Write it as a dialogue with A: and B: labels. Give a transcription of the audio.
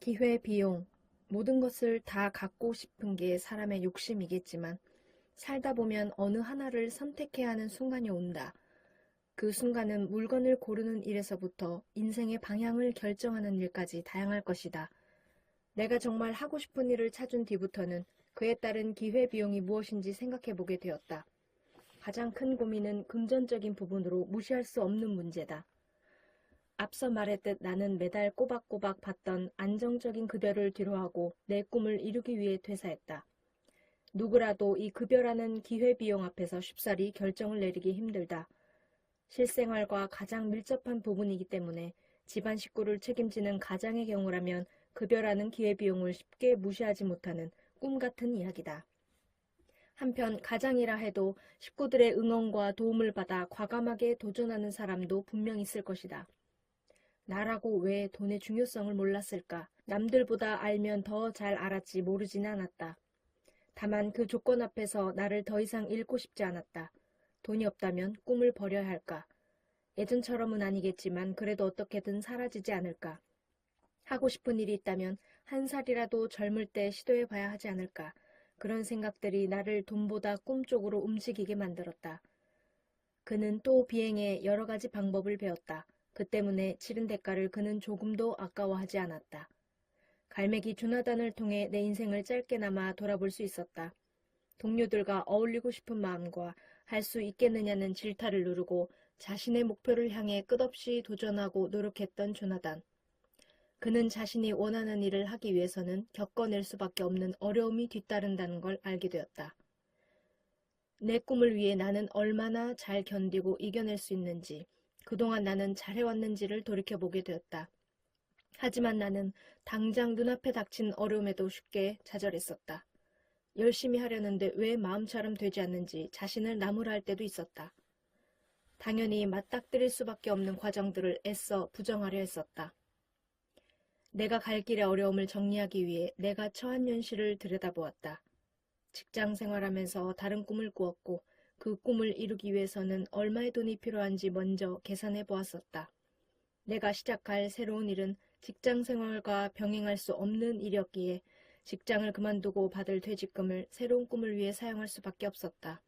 A: 기회, 비용, 모든 것을 다 갖고 싶은 게 사람의 욕심이겠지만 살다 보면 어느 하나를 선택해야 하는 순간이 온다. 그 순간은 물건을 고르는 일에서부터 인생의 방향을 결정하는 일까지 다양할 것이다. 내가 정말 하고 싶은 일을 찾은 뒤부터는 그에 따른 기회 비용이 무엇인지 생각해 보게 되었다. 가장 큰 고민은 금전적인 부분으로 무시할 수 없는 문제다. 앞서 말했듯 나는 매달 꼬박꼬박 받던 안정적인 급여를 뒤로하고 내 꿈을 이루기 위해 퇴사했다. 누구라도 이 급여라는 기회비용 앞에서 쉽사리 결정을 내리기 힘들다. 실생활과 가장 밀접한 부분이기 때문에 집안 식구를 책임지는 가장의 경우라면 급여라는 기회비용을 쉽게 무시하지 못하는 꿈 같은 이야기다. 한편 가장이라 해도 식구들의 응원과 도움을 받아 과감하게 도전하는 사람도 분명 있을 것이다. 나라고 왜 돈의 중요성을 몰랐을까? 남들보다 알면 더 잘 알았지 모르진 않았다. 다만 그 조건 앞에서 나를 더 이상 잃고 싶지 않았다. 돈이 없다면 꿈을 버려야 할까? 예전처럼은 아니겠지만 그래도 어떻게든 사라지지 않을까? 하고 싶은 일이 있다면 한 살이라도 젊을 때 시도해 봐야 하지 않을까? 그런 생각들이 나를 돈보다 꿈 쪽으로 움직이게 만들었다. 그는 또 비행의 여러 가지 방법을 배웠다. 그 때문에 치른 대가를 그는 조금도 아까워하지 않았다. 갈매기 조나단을 통해 내 인생을 짧게나마 돌아볼 수 있었다. 동료들과 어울리고 싶은 마음과 할 수 있겠느냐는 질타를 누르고 자신의 목표를 향해 끝없이 도전하고 노력했던 조나단. 그는 자신이 원하는 일을 하기 위해서는 겪어낼 수밖에 없는 어려움이 뒤따른다는 걸 알게 되었다. 내 꿈을 위해 나는 얼마나 잘 견디고 이겨낼 수 있는지, 그동안 나는 잘해왔는지를 돌이켜보게 되었다. 하지만 나는 당장 눈앞에 닥친 어려움에도 쉽게 좌절했었다. 열심히 하려는데 왜 마음처럼 되지 않는지 자신을 나무랄 때도 있었다. 당연히 맞닥뜨릴 수밖에 없는 과정들을 애써 부정하려 했었다. 내가 갈 길의 어려움을 정리하기 위해 내가 처한 현실을 들여다보았다. 직장 생활하면서 다른 꿈을 꾸었고 그 꿈을 이루기 위해서는 얼마의 돈이 필요한지 먼저 계산해 보았었다. 내가 시작할 새로운 일은 직장 생활과 병행할 수 없는 일이었기에 직장을 그만두고 받을 퇴직금을 새로운 꿈을 위해 사용할 수밖에 없었다.